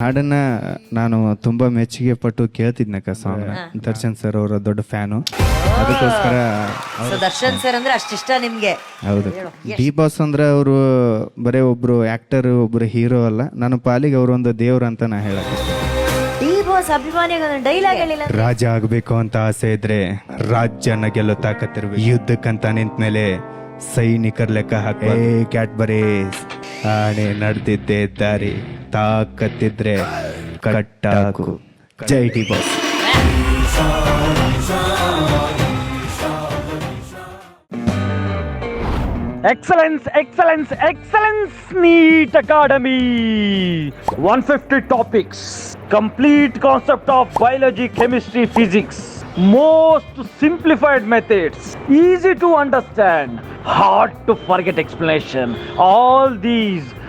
ಹಾಡನ್ನ ನಾನು ತುಂಬಾ ಮೆಚ್ಚುಗೆ ಪಟ್ಟು ಕೇಳ್ತಿದ್ನಕ್ಕ ಸಾಂಗ್ ದರ್ಶನ್ ಸರ್ ಅವರ ದೊಡ್ಡ ಫ್ಯಾನು. ಅದಕ್ಕೋಸ್ಕರ ದರ್ಶನ್ ಸರ್ ಅಂದ್ರೆ ಅಷ್ಟಿಷ್ಟ ನಿಮ್ಗೆ? ಹೌದು. ಡಿ ಬಾಸ್ ಅಂದ್ರೆ ಅವರು ಬರೇ ಒಬ್ರು ಆಕ್ಟರ್ ಒಬ್ರು ಹೀರೋ ಅಲ್ಲ. ನನ್ನ ಪಾಲಿಗೆ ಅವರೊಂದು ಒಂದು ದೇವ್ರು ಅಂತ ನಾ ಹೇಳಕ್ಕೆ ಡಿ ಬಾಸ್ ಅಭಿಮಾನಿಗಳ ಡೈಲಾಗ್ ಹೇಳಿಲ್ಲ ರಾಜ ಆಗ್ಬೇಕು ಅಂತ ಆಸೆ ಇದ್ರೆ ರಾಜ್ಯನ ಗೆಲ್ಲೋ ತಾಕತ್ತಿರ್ಬೇಕು ಯುದ್ಧಕ್ಕಂತ ನಿಂತ ಮೇಲೆ ಸೈನಿಕರ ಲೆಕ್ಕ ಹಾಕಿ ಕ್ಯಾಟ್ ಬರೀ ಆಣೆ ನಡೆದಿದ್ದೆ ದಾರಿ. ತಾಕತ್ತಿದ್ರೆ ಕಟ್ಟಾಕು ಜೈ D boss Excellence, excellence, excellence, NEET Academy. 150 topics, complete concept of biology, chemistry, physics. Most simplified methods, easy to understand, hard to forget explanation. All these,